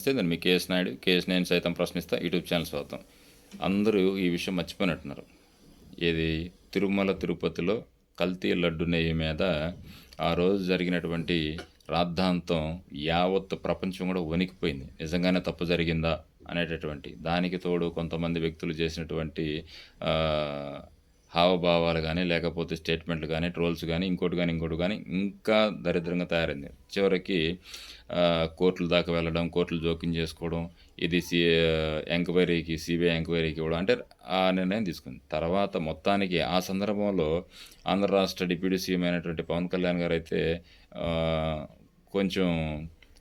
నమస్తే మీ KS Naidu KS నేను సైతం ప్రశ్నిస్తా యూట్యూబ్ ఛానల్ స్వాగతం. అందరూ ఈ విషయం మర్చిపోయినట్టున్నారు. ఇది తిరుమల తిరుపతిలో కల్తీ లడ్డు నెయ్యి మీద ఆ రోజు జరిగినటువంటి రాద్ధాంతం యావత్ ప్రపంచం కూడా వణికిపోయింది. నిజంగానే తప్పు జరిగిందా అనేటటువంటి దానికి తోడు కొంతమంది వ్యక్తులు చేసినటువంటి హావభావాలు కానీ లేకపోతే స్టేట్మెంట్లు కానీ ట్రోల్స్ కానీ ఇంకోటి కానీ ఇంకోటి కానీ ఇంకా దరిద్రంగా తయారైంది. చివరికి కోర్టుల దాకా వెళ్ళడం కోర్టులు జోక్యం చేసుకోవడం ఇది సి ఎంక్వైరీకి సిబిఐ ఎంక్వైరీకి ఇవ్వడం అంటే ఆ నిర్ణయం తీసుకుంది. తర్వాత మొత్తానికి ఆ సందర్భంలో ఆంధ్ర రాష్ట్ర డిప్యూటీ సీఎం అయినటువంటి పవన్ కళ్యాణ్ గారు అయితే కొంచెం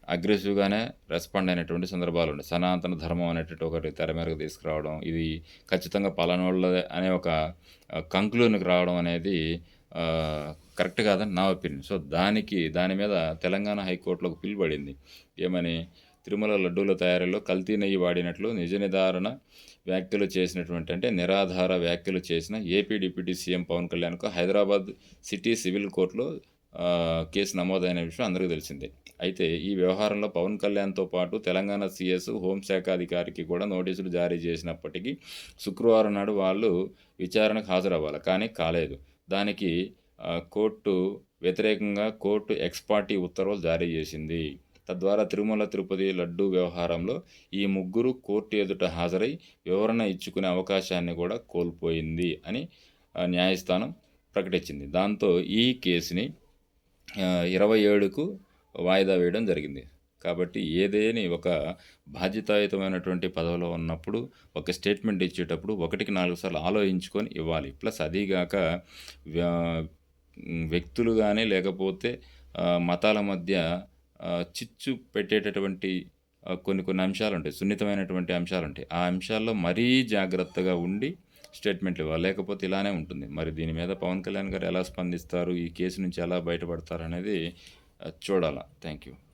అగ్రెసివ్గానే రెస్పాండ్ అయినటువంటి సందర్భాలు ఉన్నాయి. సనాతన ధర్మం అనేటువంటి ఒకటి తెర మేరకు తీసుకురావడం ఇది ఖచ్చితంగా పలానోళ్ళ అనే ఒక కంక్లూన్కి రావడం అనేది కరెక్ట్ కాదని నా ఒపీనియన్. సో దానికి దాని మీద తెలంగాణ హైకోర్టులో ఒక పడింది ఏమని? తిరుమల లడ్డూల తయారీలో కల్తీ నెయ్యి వాడినట్లు నిజ నిర్ధారణ వ్యాఖ్యలు చేసినటువంటి అంటే నిరాధార వ్యాఖ్యలు చేసిన ఏపీ డిప్యూటీ సీఎం పవన్ కళ్యాణ్కు హైదరాబాద్ సిటీ సివిల్ కోర్టులో కేసు నమోదైన విషయం అందరికీ తెలిసిందే. అయితే ఈ వ్యవహారంలో పవన్ కళ్యాణ్తో పాటు తెలంగాణ సీఎస్ హోంశాఖ అధికారికి కూడా నోటీసులు జారీ చేసినప్పటికీ శుక్రవారం నాడు వాళ్ళు విచారణకు హాజరవ్వాలి. కానీ కాలేదు. దానికి కోర్టు వ్యతిరేకంగా కోర్టు ఎక్స్పార్టీ ఉత్తర్వులు జారీ చేసింది. తద్వారా తిరుమల తిరుపతి లడ్డు వ్యవహారంలో ఈ ముగ్గురు కోర్టు ఎదుట హాజరై వివరణ ఇచ్చుకునే అవకాశాన్ని కూడా కోల్పోయింది అని న్యాయస్థానం ప్రకటించింది. దాంతో ఈ కేసుని ఇరవై ఏడుకు వాయిదా వేయడం జరిగింది. కాబట్టి ఏదేని ఒక బాధ్యతాయుతమైనటువంటి పదవిలో ఉన్నప్పుడు ఒక స్టేట్మెంట్ ఇచ్చేటప్పుడు ఒకటికి నాలుగు సార్లు ఆలోచించుకొని ఇవ్వాలి. ప్లస్ అదీగాక వ్యక్తులు కానీ లేకపోతే మతాల మధ్య చిచ్చు పెట్టేటటువంటి కొన్ని కొన్ని అంశాలు ఉంటాయి సున్నితమైనటువంటి అంశాలు ఉంటాయి ఆ అంశాల్లో మరీ జాగ్రత్తగా ఉండి స్టేట్మెంట్లు ఇవ్వాలి. లేకపోతే ఇలానే ఉంటుంది. మరి దీని మీద పవన్ కళ్యాణ్ గారు ఎలా స్పందిస్తారు? ఈ కేసు నుంచి ఎలా బయటపడతారు అనేది ఆ, చూడాలా. Thank you